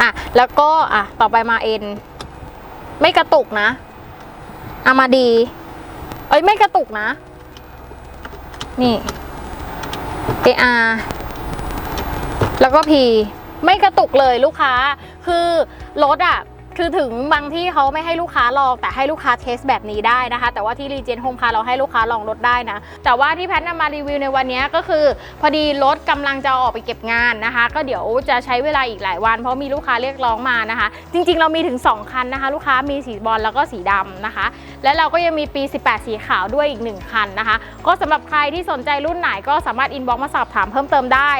อะแล้วก็อะต่อไปมาเอ็นไม่กระตุกนะอามาดี เอ้ยไม่กระตุกนะ นี่ AR แล้วก็ P ไม่กระตุกเลยลูกค้า คือรถอะ คือถึงบางที่เขาไม่ให้ลูกค้าลองแต่ให้ลูกค้าเทสแบบนี้ได้นะคะ แต่ว่าที่รีเจนโฮมคาเราให้ลูกค้าลองรถได้นะ แต่ว่าที่แพทนำมารีวิวในวันนี้ก็คือพอดีรถกำลังจะออกไปเก็บงานนะคะ ก็เดี๋ยวจะใช้เวลาอีกหลายวัน เพราะมีลูกค้าเรียกร้องมานะคะ จริง ๆ เรามีถึง 2 คันนะคะ ลูกค้ามีสีบอลแล้วก็สีดำนะคะ และเราก็ยังมีปี 18 สีขาวด้วยอีก 1 คันนะคะ ก็สำหรับใครที่สนใจรุ่นไหนก็สามารถอินบ็อกซ์มาสอบถามเพิ่มเติมได้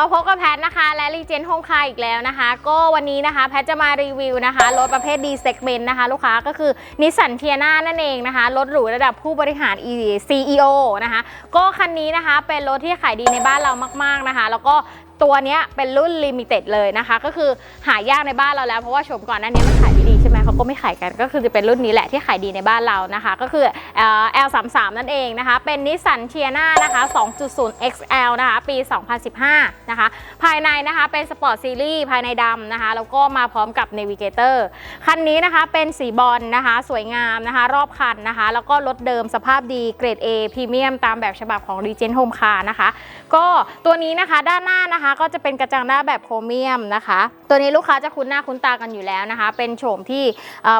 มาพบกับแพทนะคะ และรีเจนโฮมคาอีกแล้วนะคะ ก็วันนี้นะคะ แพทจะมารีวิวนะคะรถประเภท D segment นะคะ ลูกค้าก็คือนิสสันเทียนานั่นเองนะคะรถหรูระดับผู้บริหาร E CEO นะคะ ก็คันนี้นะคะเป็นรถที่ขายดีในบ้านเรามาก ๆนะคะ แล้วก็ตัวนี้เป็นรุ่นลิมิเต็ดเลยนะคะ ก็คือหายากในบ้านเราแล้วเพราะว่าชมก่อนหน้านี้มันขายดี ใช่ไหมเขาก็ไม่ขายกันก็คือจะเป็นรุ่นนี้แหละที่ขายดีในบ้านเรานะคะ ก็คือ L33 นั่นเองนะคะ เป็นนิสสันเทียนานะคะ 2.0 XL นะคะ ปี 2015 นะคะ ภายในนะคะเป็นสปอร์ตซีรีส์ภายในดำนะคะ แล้วก็มาพร้อมกับ Navigator คันนี้นะคะเป็นสีบอลนะคะ สวยงามนะคะ รอบคันนะคะ แล้วก็รถเดิมสภาพดีเกรด A พรีเมียมตามแบบฉบับของ Regent Home Car นะคะ ก็ตัวนี้นะคะด้านหน้านะคะก็จะเป็นกระจังหน้าแบบโครเมียมนะคะ ตัวนี้ลูกค้าจะคุ้นหน้าคุ้นตากันอยู่แล้วนะคะ เป็นโฉมที่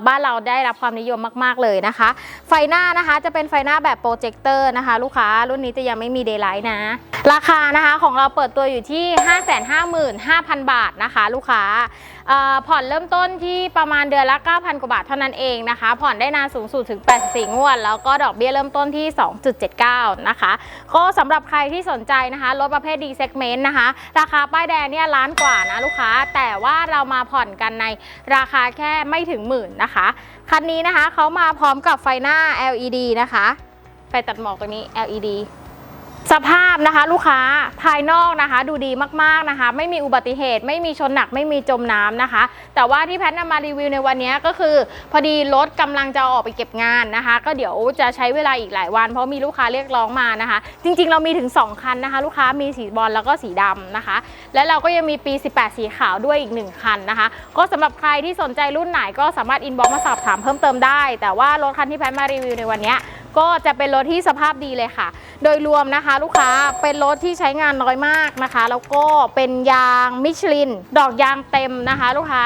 บ้านเราได้รับความนิยมมาก ๆ เลยนะคะ ไฟหน้านะคะจะเป็นไฟหน้าแบบโปรเจคเตอร์นะคะ ลูกค้ารุ่นนี้จะยังไม่มีเดย์ไลท์นะ ราคานะคะของเราเปิดตัวอยู่ที่ 555,000 บาทนะคะ ลูกค้า ผ่อนเริ่มต้นที่ประมาณเดือนละ 9,000 กว่าบาทเท่านั้นเองนะคะ ผ่อนได้นานสูงสุดถึง 84 งวด แล้วก็ดอกเบี้ยเริ่มต้นที่ 2.79 นะคะ ก็สำหรับใครที่สนใจนะคะรถประเภท D segment นะคะ ราคาป้ายแดงเนี่ยล้านกว่านะลูกค้า แต่ว่าเรามาผ่อนกันในราคาแค่ไม่ถึงหมื่นนะคะ คันนี้นะคะเขามาพร้อมกับไฟหน้า LED นะคะ ไฟตัดหมอกตัวนี้ LED สภาพนะคะลูกค้าภายนอกนะคะ ดูดีมากๆนะคะ ไม่มีอุบัติเหตุ ไม่มีชนหนักไม่มีจมน้ำนะคะ แต่ว่าที่แพทนำมารีวิวในวันนี้ก็คือ พอดีรถกำลังจะออกไปเก็บงานนะคะ ก็เดี๋ยวจะใช้เวลาอีกหลายวัน เพราะมีลูกค้าเรียกร้องมานะคะ จริงๆ เรามีถึง 2 คันนะคะ ลูกค้ามีสีบอลแล้วก็สีดำนะคะ และเราก็ยังมีปี 18 สีขาวด้วยอีก 1 คันนะคะ ก็สำหรับใครที่สนใจรุ่นไหนก็สามารถอินบ็อกซ์มาสอบถามเพิ่มเติมได้ แต่ว่ารถคันที่แพทมารีวิวในวันนี้ ก็จะเป็นรถที่สภาพดีเลยค่ะ โดยรวมนะคะลูกค้าเป็นรถที่ใช้งานน้อยมากนะคะ แล้วก็เป็นยางมิชลิน ดอกยางเต็มนะคะ ลูกค้า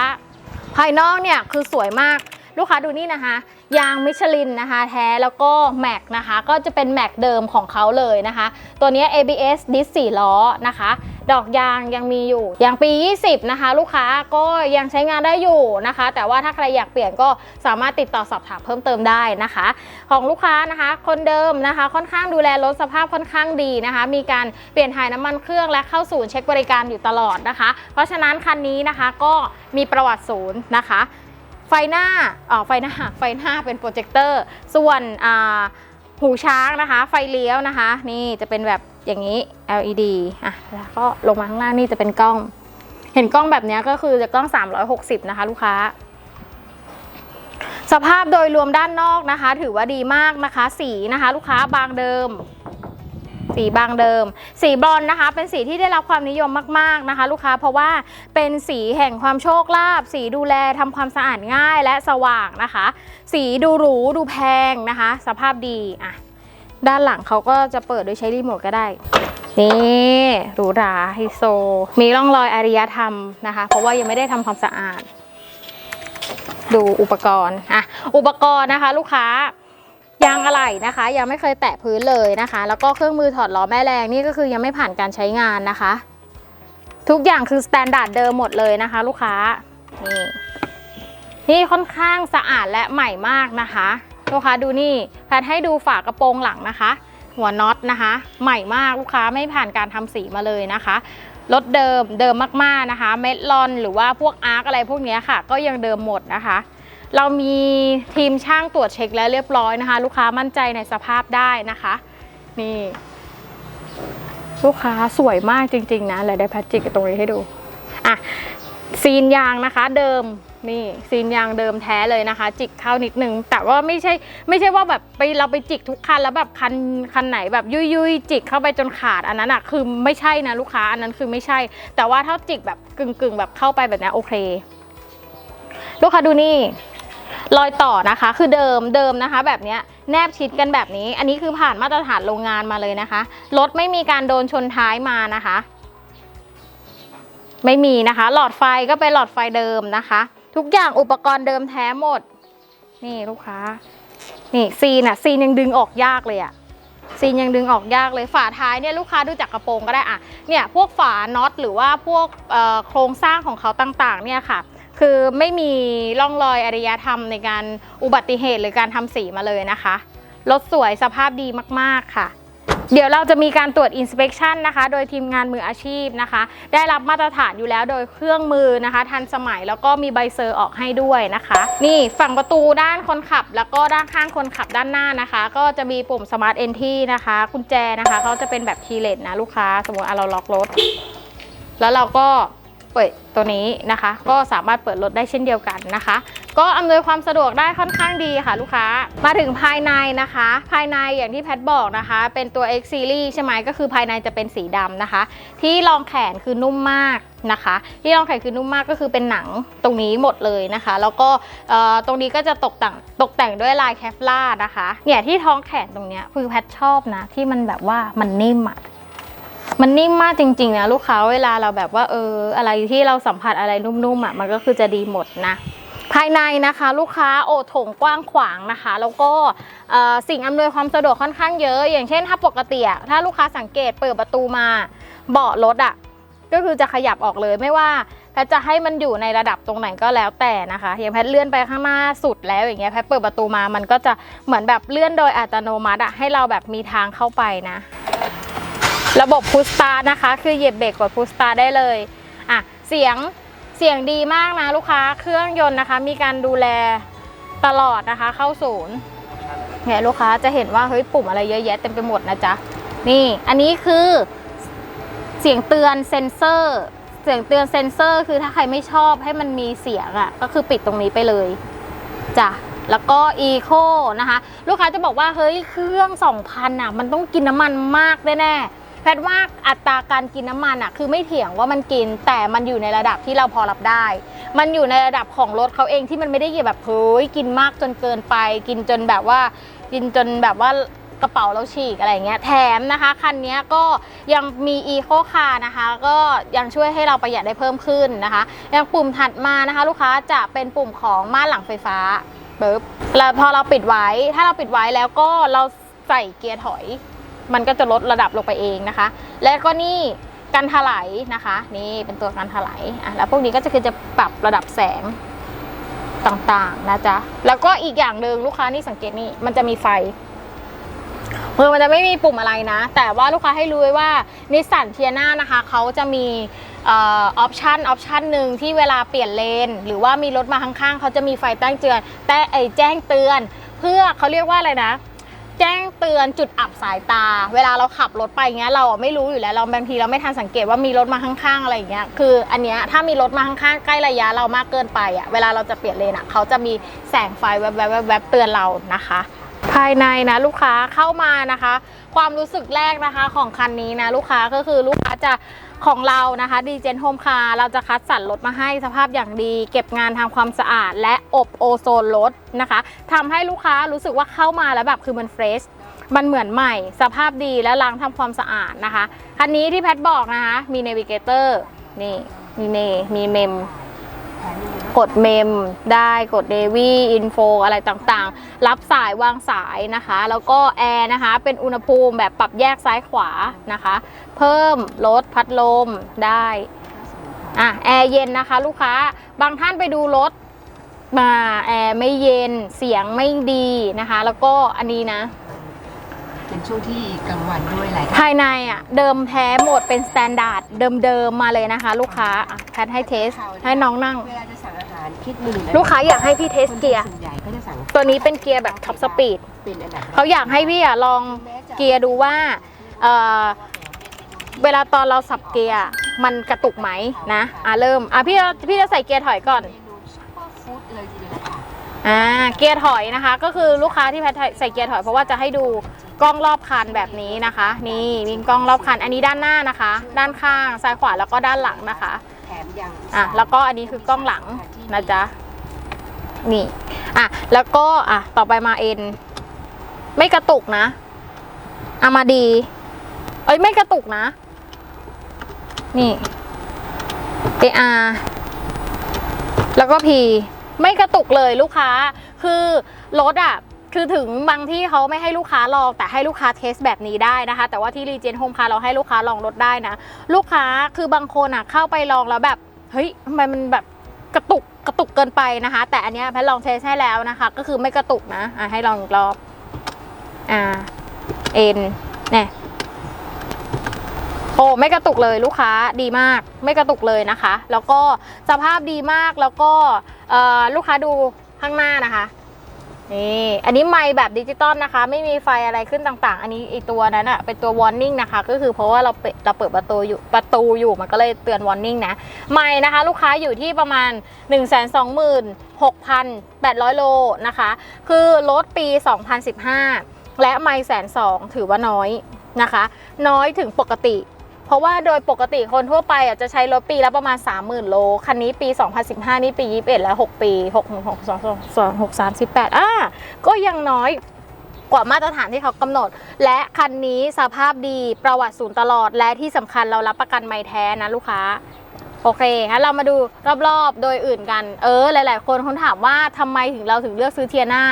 ภายนอกเนี่ยคือสวยมากลูกค้าดูนี่นะคะ ยางมิชลินนะคะแท้แล้วก็แม็กนะคะก็จะเป็นแม็กเดิมของเขาเลยนะคะ ตัวนี้ ABS ดิส4ล้อนะคะ ดอกยางยังมีอยู่อย่างปี 20 นะคะ ลูกค้าก็ยังใช้งานได้อยู่นะคะ แต่ว่าถ้าใครอยากเปลี่ยนก็สามารถติดต่อสอบถามเพิ่มเติมได้นะคะ ของลูกค้านะคะคนเดิมนะคะค่อนข้างดูแลรถสภาพค่อนข้างดีนะคะ มีการเปลี่ยนถ่ายน้ำมันเครื่องและเข้าศูนย์เช็คบริการอยู่ตลอดนะคะ เพราะฉะนั้นคันนี้นะคะก็มีประวัติศูนย์นะคะ ฟหน้าอ๋อไฟหน้า ไฟหน้าเป็นโปรเจคเตอร์ ส่วนอ่าหูช้างนะคะ ไฟเลี้ยวนะคะ นี่จะเป็นแบบอย่างนี้ LED อะแล้วก็ลงมาข้างล่างนี่จะเป็นกล้อง เห็นกล้องแบบเนี้ยก็คือจะกล้อง 360 นะคะ ลูกค้า สภาพโดยรวมด้านนอกนะคะ ถือว่าดีมากนะคะ สีนะคะ ลูกค้าบางเดิม สีบางเดิม สีบรอนนะคะ เป็นสีที่ได้รับความนิยมมากๆนะคะ ลูกค้าเพราะว่าเป็นสีแห่งความโชคลาภสีดูแลทำความสะอาดง่ายและสว่างนะคะ สีดูหรูดูแพงนะคะ สภาพดีอะด้านหลังเขาก็จะเปิดโดยใช้รีโมทก็ได้นี่หรูหราไฮโซ มีร่องรอยอารยธรรมนะคะ เพราะว่ายังไม่ได้ทำความสะอาด ดูอุปกรณ์อะอุปกรณ์นะคะ ลูกค้า ยางอะไหล่นะคะ ยังไม่เคยแตะพื้นเลยนะคะ แล้วก็เครื่องมือถอดล้อแม่แรงนี่ก็คือยังไม่ผ่านการใช้งานนะคะ ทุกอย่างคือสแตนดาร์ดเดิมหมดเลยนะคะ ลูกค้านี่นี่ค่อนข้างสะอาดและใหม่มากนะคะ ลูกค้าดูนี่แพทให้ดูฝากระโปรงหลังนะคะ หัวน็อตนะคะ ใหม่มากลูกค้าไม่ผ่านการทำสีมาเลยนะคะรถเดิมเดิมมากๆนะคะ เม็ดลอนหรือว่าพวกอาร์กอะไรพวกนี้ค่ะ ก็ยังเดิมหมดนะคะ เรามีทีมช่างตรวจเช็คแล้วเรียบร้อยนะคะ ลูกค้ามั่นใจในสภาพได้นะคะ นี่ ลูกค้าสวยมากจริง ๆ นะเลยได้แพทจิกตรงนี้ให้ดูอะซีนยางนะคะเดิมนี่ซีนยางเดิมแท้เลยนะคะ จิกเข้านิดนึง แต่ว่าไม่ใช่ไม่ใช่ว่าแบบไปเราไปจิกทุกคันแล้วแบบคันคันไหนแบบยุยยุยๆจิกเข้าไปจนขาดอันนั้นอะคือไม่ใช่นะลูกค้าอันนั้นคือไม่ใช่ แต่ว่าถ้าจิกแบบกึ่งกึ่งๆแบบเข้าไปแบบนี้โอเค ลูกค้าดูนี่ รอยต่อนะคะคือเดิมเดิมนะคะ แบบเนี้ยแนบชิดกันแบบนี้ อันนี้คือผ่านมาตรฐานโรงงานมาเลยนะคะรถไม่มีการโดนชนท้ายมานะคะ ไม่มีนะคะ หลอดไฟก็เป็นหลอดไฟเดิมนะคะ ทุกอย่างอุปกรณ์เดิมแท้หมด นี่ลูกค้า นี่ซีนอะซีนยังดึงออกยากเลยอะซีนยังดึงออกยากเลยฝาท้ายเนี่ยลูกค้าดูจากกระโปรงก็ได้อะเนี่ยพวกฝาน็อตหรือว่าพวกโครงสร้างของเขาต่างๆ เนี่ยค่ะ คือไม่มีร่องรอยอารยธรรมในการอุบัติเหตุหรือการทำสีมาเลยนะคะ รถสวยสภาพดีมากๆค่ะ เดี๋ยวเราจะมีการตรวจ inspection นะคะ โดยทีมงานมืออาชีพนะคะ ได้รับมาตรฐานอยู่แล้วโดยเครื่องมือนะคะ ทันสมัยแล้วก็มีใบเซอร์ออกให้ด้วยนะคะ นี่ฝั่งประตูด้านคนขับ แล้วก็ด้านข้างคนขับด้านหน้านะคะ ก็จะมีปุ่ม smart entry นะคะกุญแจนะคะเขาจะเป็นแบบคีย์เลสนะลูกค้า สมมติอะเราล็อกรถ แล้วเราก็ เปิดตัวนี้นะคะ ก็สามารถเปิดรถได้เช่นเดียวกันนะคะ ก็อำนวยความสะดวกได้ค่อนข้างดีค่ะลูกค้ามาถึงภายในนะคะ ภายในอย่างที่แพทบอกนะคะ เป็นตัว X Series ใช่ไหมก็คือภายในจะเป็นสีดำนะคะ ที่รองแขนคือนุ่มมากนะคะ ที่รองแขนคือนุ่มมากก็คือเป็นหนังตรงนี้หมดเลยนะคะ แล้วก็ตรงนี้ก็จะตกแต่งตกแต่งด้วยลายแคฟล่านะคะเนี่ยที่ท้องแขนตรงเนี้ยคือแพทชอบนะที่มันแบบว่ามันนิ่มอะ มันนิ่มมากจริงๆนะลูกค้าเวลาเราแบบว่าเออ อะไรที่เราสัมผัสอะไรนุ่มๆอะมันก็คือจะดีหมดนะ ภายในนะคะลูกค้าโอถงกว้างขวางนะคะ แล้วก็สิ่งอำนวยความสะดวกค่อนข้างเยอะ อย่างเช่น ถ้าปกติถ้าลูกค้าสังเกตเปิดประตูมาเบาะรถอะก็คือจะขยับออกเลยไม่ว่าแพทจะให้มันอยู่ในระดับตรงไหนก็แล้วแต่นะคะอย่างแพทเลื่อนไปข้างหน้าสุดแล้วอย่างเงี้ยแพทเปิดประตูมามันก็จะเหมือนแบบเลื่อนโดยอัตโนมัติอะให้เราแบบมีทางเข้าไปนะ ระบบพุชสตาร์นะคะ คือเหยียบเบรกกดพุชสตาร์ได้เลยอะเสียงเสียงดีมากนะลูกค้าเครื่องยนต์นะคะ มีการดูแลตลอดนะคะ เข้าศูนย์เนี่ยลูกค้าจะเห็นว่าเฮ้ยปุ่มอะไรเยอะแยะเต็มไปหมดนะจ๊ะนี่อันนี้คือเสียงเตือนเซ็นเซอร์เสียงเตือนเซ็นเซอร์ คือถ้าใครไม่ชอบให้มันมีเสียงอะ่ะก็คือปิดตรงนี้ไปเลยจ้ะแล้วก็ Eco นะคะ ลูกค้าจะบอกว่าเฮ้ยเครื่อง 2,000อะ มันต้องกินน้ำมันมากแน่ๆ แพทย์ว่าอัตราการกินน้ำมันอะคือไม่เถียงว่ามันกิน แต่มันอยู่ในระดับที่เราพอรับได้ มันอยู่ในระดับของรถเขาเองที่มันไม่ได้แบบเฮ้ยกินมากจนเกินไป กินจนแบบว่ากินจนแบบว่ากระเป๋าเราฉีกอะไรเงี้ยแถมนะคะ คันนี้ก็ยังมีอีโคคาร์นะคะ ก็ยังช่วยให้เราประหยัดได้เพิ่มขึ้นนะคะอย่างปุ่มถัดมานะคะ ลูกค้าจะเป็นปุ่มของม่านหลังไฟฟ้าปึ๊บแล้วพอเราปิดไว้ถ้าเราปิดไว้แล้วก็เราใส่เกียร์ถอย มันก็จะลดระดับลงไปเองนะคะ และก็นี่กันถลายนะคะ นี่เป็นตัวกันถลายอะแล้วพวกนี้ก็จะคือจะปรับระดับแสงต่างๆนะจ๊ะแล้วก็อีกอย่างหนึ่งลูกค้านี่สังเกตนี่มันจะมีไฟคือมันจะไม่มีปุ่มอะไรนะ แต่ว่าลูกค้าให้รู้ไว้ว่านิสสันเทียนานะคะเขาจะมีออปชันออปชันหนึ่งที่เวลาเปลี่ยนเลน หรือว่ามีรถมาข้างๆเขาจะมีไฟแจ้งเตือนแต่ไอแจ้งเตือน เพื่อเขาเรียกว่าอะไรนะ แจ้งเตือนจุดอับสายตา เวลาเราขับรถไปเงี้ยเราไม่รู้อยู่แล้วเราบางทีเราไม่ทันสังเกตว่ามีรถมาข้างๆอะไรอย่างเงี้ยคืออันเนี้ยถ้ามีรถมาข้างๆใกล้ระยะเรามากเกินไปอะเวลาเราจะเปลี่ยนเลนอะเขาจะมีแสงไฟแวบๆๆๆเตือนเรานะคะ ภายในนะลูกค้าเข้ามานะคะ ความรู้สึกแรกนะคะของคันนี้นะลูกค้าก็คือลูกค้าจะ ของเรานะคะดีเจนโฮมคาร์เราจะคัดสรรรถมาให้สภาพอย่างดี เก็บงานทำความสะอาด และอบโอโซนรถนะคะทำให้ลูกค้ารู้สึกว่าเข้ามาแล้วแบบคือมันเฟรชมันเหมือนใหม่ สภาพดีและล้างทำความสะอาดนะคะ คันนี้ที่แพทบอกนะคะ มีเนวิเกเตอร์นี่มีเนมีเมม กดเมมได้กดเดวี่อินโฟอะไรต่างๆ รับสายวางสายนะคะ แล้วก็แอร์นะคะ เป็นอุณหภูมิแบบปรับแยกซ้ายขวานะคะ เพิ่มลดพัดลมได้อะแอร์เย็นนะคะลูกค้าบางท่านไปดูรถมาแอร์ไม่เย็นเสียงไม่ดีนะคะ แล้วก็อันนี้นะ ช่วงที่กลางวันด้วยหลายภายในอะเดิมแท้หมดเป็นสแตนดาร์ดเดิมๆมาเลยนะคะ ลูกค้าอะแพทให้เทส ให้น้องนั่ง เวลาจะสั่งอาหารคิดหมื่นลูกค้าอยากให้พี่เทสเกียร์ ส่วนใหญ่ก็จะสั่งตัวนี้เป็นเกียร์แบบท็อปสปีดเป็นอันดับเขาอยากให้พี่อะลองเกียร์ดูว่าเอ่อเวลาตอนเราสับเกียร์มันกระตุกไหมนะอะเริ่มอะพี่พี่จะใส่เกียร์ถอยก่อน เมนูซุปเปอร์ฟู้ดเลยทีเดียวค่ะอ่าเกียร์ถอยนะคะ ก็คือลูกค้าที่แพทใส่เกียร์ถอยเพราะว่าจะให้ดู กล้องรอบคันแบบนี้นะคะ นี่มีกล้องรอบคันอันนี้ด้านหน้านะคะ ด้านข้างซ้ายขวาแล้วก็ด้านหลังนะคะแถมยังอะแล้วก็อันนี้คือกล้องหลังนะจ๊ะนี่อะแล้วก็อะต่อไปมาเอ็นไม่กระตุกนะอามาดี เอ้ยไม่กระตุกนะ นี่ AR แล้วก็ P ไม่กระตุกเลยลูกค้า คือรถอะ คือถึงบางที่เขาไม่ให้ลูกค้าลอง แต่ให้ลูกค้าเทสแบบนี้ได้นะคะ แต่ว่าที่รีเจนโฮมคาเราให้ลูกค้าลองรถได้นะ ลูกค้าคือบางคนอะเข้าไปลองแล้วแบบเฮ้ยทำไมมันแบบกระตุกกระตุกเกินไปนะคะ แต่อันนี้แพทลองเทสให้แล้วนะคะ ก็คือไม่กระตุกนะอะให้ลองอีกรอบอ่าเอ็นเนี่ยโอ้ไม่กระตุกเลยลูกค้าดีมาก ไม่กระตุกเลยนะคะ แล้วก็สภาพดีมากแล้วก็ลูกค้าดูข้างหน้านะคะ นี่อันนี้ไมค์แบบดิจิตอลนะคะ ไม่มีไฟอะไรขึ้นต่างๆ อันนี้ไอตัวนั้นอะเป็นตัว warning นะคะ ก็คือเพราะว่าเราเปิดเราเปิดประตูอยู่ประตูอยู่มันก็เลยเตือน warning นะไมค์นะคะ ลูกค้าอยู่ที่ประมาณ 1 2 6 8 0 0 โลนะคะ คือรถปี 2015 และไมล์แสนสองถือว่าน้อยนะคะ น้อยถึงปกติ เพราะว่าโดยปกติคนทั่วไปอะจะใช้รถปีละประมาณ 30,000 โล คันนี้ปี 2015 นี่ปี 21 แล้ว 6 ปี 6 6 2 2 6 3 18อ่าก็ยังน้อยกว่ามาตรฐานที่เขากำหนด และคันนี้สภาพดีประวัติศูนย์ตลอด และที่สำคัญเรารับประกันไม่แท้นะลูกค้า โอเคงั้นเรามาดูรอบๆ โดยอื่นกัน เออ หลาย ๆ คนคนถามว่าทำไมถึงเราถึงเลือกซื้อเทียน่า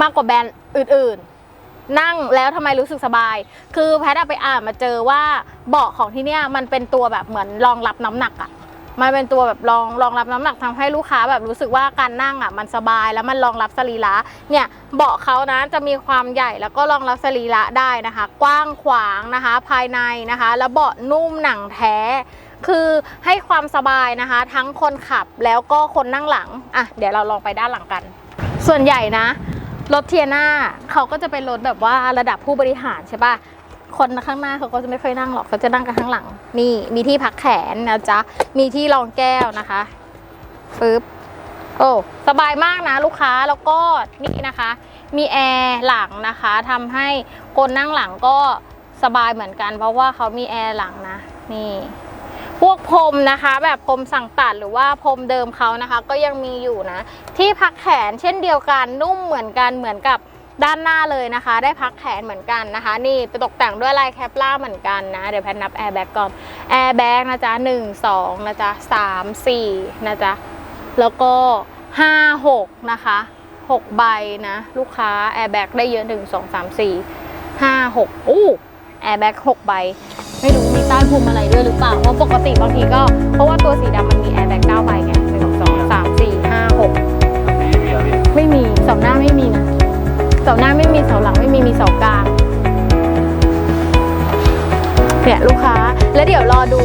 มากกว่าแบรนด์อื่น ๆ นั่งแล้วทำไมรู้สึกสบาย คือแพทย์ไปอ่านมาเจอว่าเบาะของที่เนี่ยมันเป็นตัวแบบเหมือนรองรับน้ำหนักอะมันเป็นตัวแบบรองรองรับน้ำหนักทำให้ลูกค้าแบบรู้สึกว่าการนั่งอะมันสบายแล้วมันรองรับสรีระเนี่ยเบาะเขานะจะมีความใหญ่แล้วก็รองรับสรีระได้นะคะ กว้างขวางนะคะ ภายในนะคะ แล้วเบาะนุ่มหนังแท้ คือให้ความสบายนะคะ ทั้งคนขับแล้วก็คนนั่งหลังอะเดี๋ยวเราลองไปด้านหลังกัน ส่วนใหญ่นะ รถเทียน่าเขาก็จะเป็นรถแบบว่าระดับผู้บริหารใช่ปะคนข้างหน้าเขาก็จะไม่ค่อยนั่งหรอกเขาจะนั่งกันข้างหลัง นี่มีที่พักแขนนะจ๊ะ มีที่รองแก้วนะคะปึ๊บโอ้สบายมากนะลูกค้าแล้วก็นี่นะคะ มีแอร์หลังนะคะทำให้คนนั่งหลังก็สบายเหมือนกัน เพราะว่าเขามีแอร์หลังนะ นี่ พวกพรมนะคะ แบบพรมสั่งตัดหรือว่าพรมเดิมเขานะคะ ก็ยังมีอยู่นะ ที่พักแขนเช่นเดียวกันนุ่มเหมือนกันเหมือนกับด้านหน้าเลยนะคะ ได้พักแขนเหมือนกันนะคะ นี่ไปตกแต่งด้วยลายแคปล่าเหมือนกันนะ เดี๋ยวแพทนับแอร์แบ็กก่อนแอร์แบ็กนะจ๊ะหนึ่งสองนะจ๊ะสามสี่นะจ๊ะแล้วก็ห้าหกนะคะหกใบนะ ลูกค้าแอร์แบ็กได้เยอะหนึ่งสองสามสี่ห้าหกอู้ แอร์แบ็กหกใบ ไม่รู้มีใต้พรมอะไรด้วยหรือเปล่า เพราะปกติบางทีก็ เพราะว่าตัวสีดำมันมีแอร์แบ็กเก้าใบไงหนึ่งสองสามสี่ห้าหกไม่มีเสาหน้าไม่มีนะเสาหน้าไม่มีเสาหลังไม่มีมีเสากลางเนี่ยลูกค้าแล้วเดี๋ยวรอดู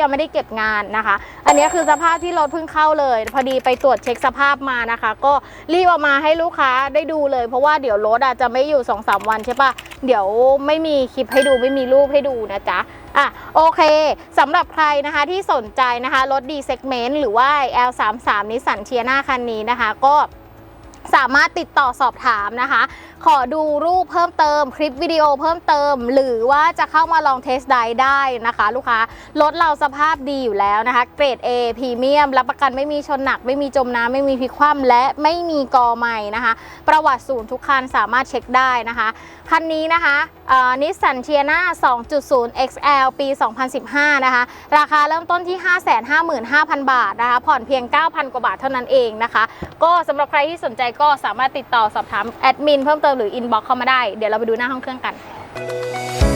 ยังไม่ได้เก็บงานนะคะ อันนี้คือสภาพที่รถเพิ่งเข้าเลย พอดีไปตรวจเช็คสภาพมานะคะ ก็รีบเอามาให้ลูกค้าได้ดูเลย เพราะว่าเดี๋ยวรถอาจจะไม่อยู่2อสวันใช่ปะเดี๋ยวไม่มีคลิปให้ดูไม่มีรูปให้ดูนะจ๊ะอะโอเคสำหรับใครนะคะที่สนใจนะคะรถ D segment หรือว่า L33 นิสสันเทียนาคันนี้นะคะ ก็สามารถติดต่อสอบถามนะคะ ขอดูรูปเพิ่มเติม คลิปวิดีโอเพิ่มเติม หรือว่าจะเข้ามาลองเทสไดได้นะคะ ลูกค้ารถเราสภาพดีอยู่แล้วนะคะ เกรด A พรีเมียมรับประกันไม่มีชนหนัก ไม่มีจมน้ำไม่มีพลิกคว่ำและไม่มีกอใหม่นะคะ ประวัติศูนย์ทุกคันสามารถเช็คได้นะคะ คันนี้นะคะนิสสันเทียนา2.0 XL ปี 2015 นะคะ ราคาเริ่มต้นที่ 555,000 บาทนะคะ ผ่อนเพียง 9,000 กว่าบาทเท่านั้นเองนะคะ ก็สำหรับใครที่สนใจก็สามารถติดต่อสอบถามแอดมินเพิ่มเติมหรืออินบ็อกเข้ามาได้ เดี๋ยวเราไปดูหน้าห้องเครื่องกัน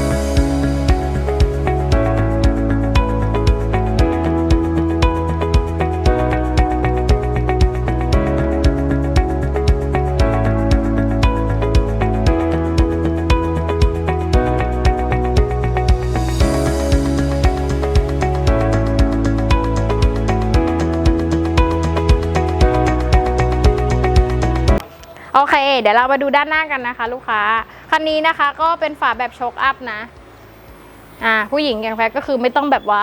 เดี๋ยวเรามาดูด้านหน้ากันนะคะ ลูกค้า คันนี้นะคะก็เป็นฝาแบบชคอัพนะ อ่า ผู้หญิงอย่างแพทก็คือไม่ต้องแบบว่า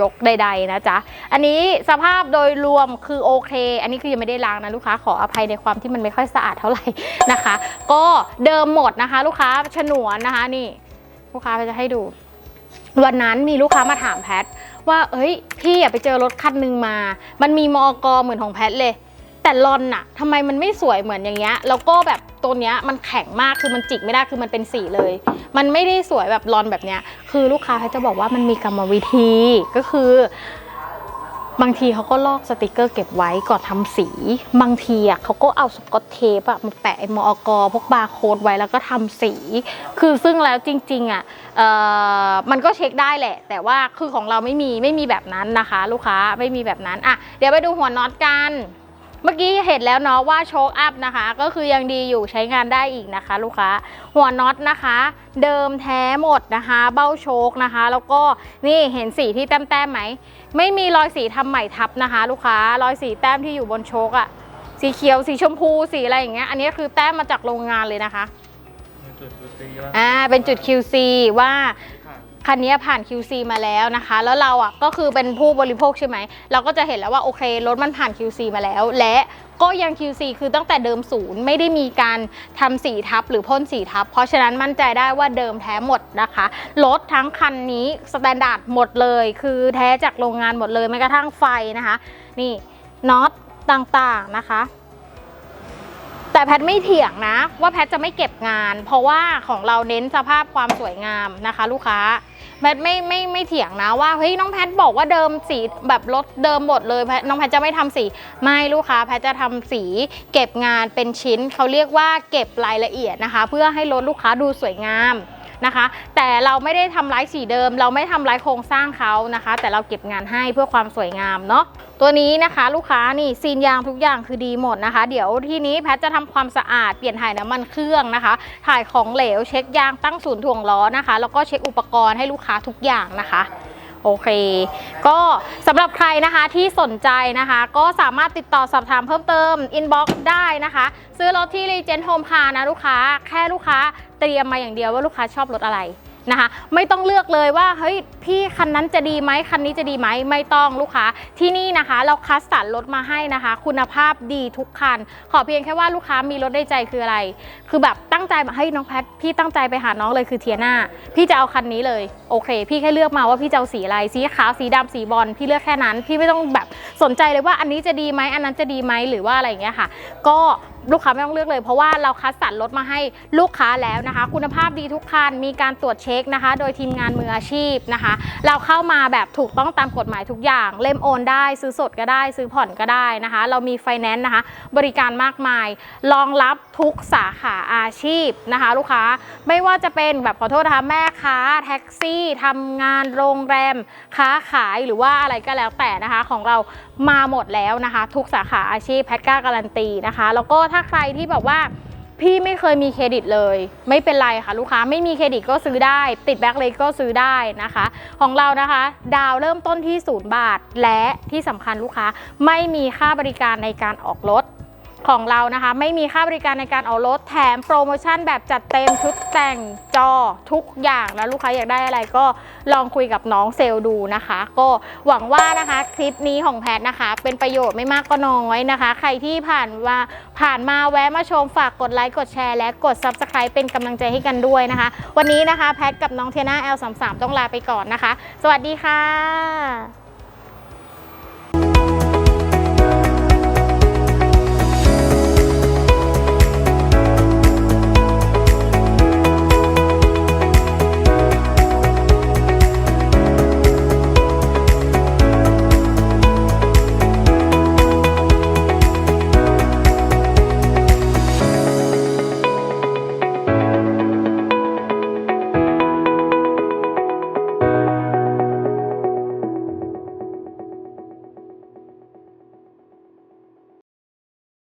ยกใด ๆ นะจ๊ะ อันนี้สภาพโดยรวมคือโอเค อันนี้คือยังไม่ได้ล้างนะลูกค้าขออภัยในความที่มันไม่ค่อยสะอาดเท่าไหร่นะคะ ก็เดิมหมดนะคะ ลูกค้าฉนวนนะคะนี่ ลูกค้าจะให้ดู วันนั้นมีลูกค้ามาถามแพทว่า เอ้ย พี่อไปเจอรถคันหนึ่งมา มันมีมอกเหมือนของแพทเลย แต่ลอนอะทำไมมันไม่สวยเหมือนอย่างเงี้ย แล้วก็แบบตัวเนี้ยมันแข็งมากคือมันจิกไม่ได้คือมันเป็นสีเลย มันไม่ได้สวยแบบลอนแบบเนี้ย คือลูกค้าแพทจะบอกว่ามันมีกรรมวิธีก็คือบางทีเขาก็ลอกสติกเกอร์เก็บไว้ก่อนทำสี บางทีอะเขาก็เอาสกอตเทปอะมาแปะไอ้มอกพวกบาร์โค้ดไว้แล้วก็ทำสี คือซึ่งแล้วจริง ๆ อะเอ่อมันก็เช็คได้แหละ แต่ว่าคือของเราไม่มีไม่มีแบบนั้นนะคะ ลูกค้าไม่มีแบบนั้นอะเดี๋ยวไปดูหัวน็อตกัน เมื่อกี้เห็นแล้วเนาะว่าโชคอัพนะคะ ก็คือยังดีอยู่ใช้งานได้อีกนะคะ ลูกค้าหัวน็อตนะคะ เดิมแท้หมดนะคะ เบ้าโชคนะคะ แล้วก็นี่เห็นสีที่แต้มๆไหมไม่มีรอยสีทำใหม่ทับนะคะ ลูกค้ารอยสีแต้มที่อยู่บนโชคอะสีเขียวสีชมพูสีอะไรอย่างเงี้ยอันนี้คือแต้มมาจากโรงงานเลยนะคะจุดจุดตีว่าอ่าเป็นจุด QC ว่า คันนี้ผ่าน QC มาแล้วนะคะ แล้วเราอะก็คือเป็นผู้บริโภคใช่ไหม เราก็จะเห็นแล้วว่าโอเครถมันผ่าน QC มาแล้ว และก็ยัง QC คือตั้งแต่เดิมศูนย์ไม่ได้มีการทำสีทับหรือพ่นสีทับ เพราะฉะนั้นมั่นใจได้ว่าเดิมแท้หมดนะคะ รถทั้งคันนี้สแตนดาร์ดหมดเลย คือแท้จากโรงงานหมดเลยแม้กระทั่งไฟนะคะ นี่น็อตต่างๆนะคะแต่แพทไม่เถียงนะ ว่าแพทจะไม่เก็บงาน เพราะว่าของเราเน้นสภาพความสวยงามนะคะ ลูกค้า แพทไม่ไม่ไม่เถียงนะว่าเฮ้ยน้องแพทบอกว่าเดิมสีแบบรถเดิมหมดเลยแพทน้องแพทจะไม่ทำสีไม่ลูกค้าแพทจะทำสีเก็บงานเป็นชิ้นเขาเรียกว่าเก็บรายละเอียดนะคะ เพื่อให้รถลูกค้าดูสวยงาม นะคะ แต่เราไม่ได้ทำร้ายสีเดิม เราไม่ทำร้ายโครงสร้างเขานะคะ แต่เราเก็บงานให้เพื่อความสวยงามเนาะตัวนี้นะคะลูกค้านี่ซีนยางทุกอย่างคือดีหมดนะคะ เดี๋ยวที่นี้แพทจะทำความสะอาดเปลี่ยนถ่ายน้ำมันเครื่องนะคะ ถ่ายของเหลวเช็คยางตั้งศูนย์ถ่วงล้อนะคะ แล้วก็เช็คอุปกรณ์ให้ลูกค้าทุกอย่างนะคะ โอเค ก็สำหรับใครนะคะที่สนใจนะคะ ก็สามารถติดต่อสอบถามเพิ่มเติมอินบ็อกซ์ได้นะคะ ซื้อรถที่รีเจนต์โฮมพานะลูกค้า แค่ลูกค้าเตรียมมาอย่างเดียวว่าลูกค้าชอบรถอะไร นะคะ ไม่ต้องเลือกเลยว่าเฮ้ยพี่คันนั้นจะดีไหมคันนี้จะดีไหมไม่ต้องลูกค้าที่นี่นะคะ เราคัดสรรรถมาให้นะคะ คุณภาพดีทุกคัน ขอเพียงแค่ว่าลูกค้ามีรถในใจคืออะไร คือแบบตั้งใจมาให้น้องแพทพี่ตั้งใจไปหาน้องเลยคือเทียนาพี่จะเอาคันนี้เลยโอเค พี่แค่เลือกมาว่าพี่จะเอาสีอะไรสีขาวสีดำสีบอลพี่เลือกแค่นั้น พี่ไม่ต้องแบบสนใจเลยว่าอันนี้จะดีไหมอันนั้นจะดีไหมหรือว่าอะไรอย่างเงี้ยค่ะ ก็ ลูกค้าไม่ต้องเลือกเลย เพราะว่าเราคัดสรรรถมาให้ลูกค้าแล้วนะคะ คุณภาพดีทุกคันมีการตรวจเช็คนะคะ โดยทีมงานมืออาชีพนะคะ เราเข้ามาแบบถูกต้องตามกฎหมายทุกอย่าง เล่มโอนได้ ซื้อสดก็ได้ ซื้อผ่อนก็ได้นะคะ เรามีไฟแนนซ์นะคะ บริการมากมายรองรับทุกสาขาอาชีพนะคะ ลูกค้าไม่ว่าจะเป็นแบบขอโทษนะคะแม่ค้าแท็กซี่ทำงานโรงแรมค้าขายหรือว่าอะไรก็แล้วแต่นะคะของเรา มาหมดแล้วนะคะ ทุกสาขาอาชีพแพทกล้าการันตีนะคะ แล้วก็ถ้าใครที่แบบว่าพี่ไม่เคยมีเครดิตเลย ไม่เป็นไรค่ะลูกค้าไม่มีเครดิตก็ซื้อได้ ติดแบ็คเลก็ซื้อได้นะคะ ของเรานะคะ ดาวเริ่มต้นที่ศูนย์บาท และที่สำคัญลูกค้าไม่มีค่าบริการในการออกรถ ของเรานะคะ ไม่มีค่าบริการในการออกรถแถมโปรโมชั่นแบบจัดเต็มชุดแต่งจอทุกอย่างแล้วลูกค้าอยากได้อะไรก็ลองคุยกับน้องเซลล์ดูนะคะ ก็หวังว่านะคะคลิปนี้ของแพทนะคะ เป็นประโยชน์ไม่มากก็น้อยนะคะ ใครที่ผ่านมาผ่านมาแวะมาชมฝากกดไลค์กดแชร์และกด Subscribe เป็นกำลังใจให้กันด้วยนะคะ วันนี้นะคะแพทกับน้องเทน่า L33 ต้องลาไปก่อนนะคะ สวัสดีค่ะ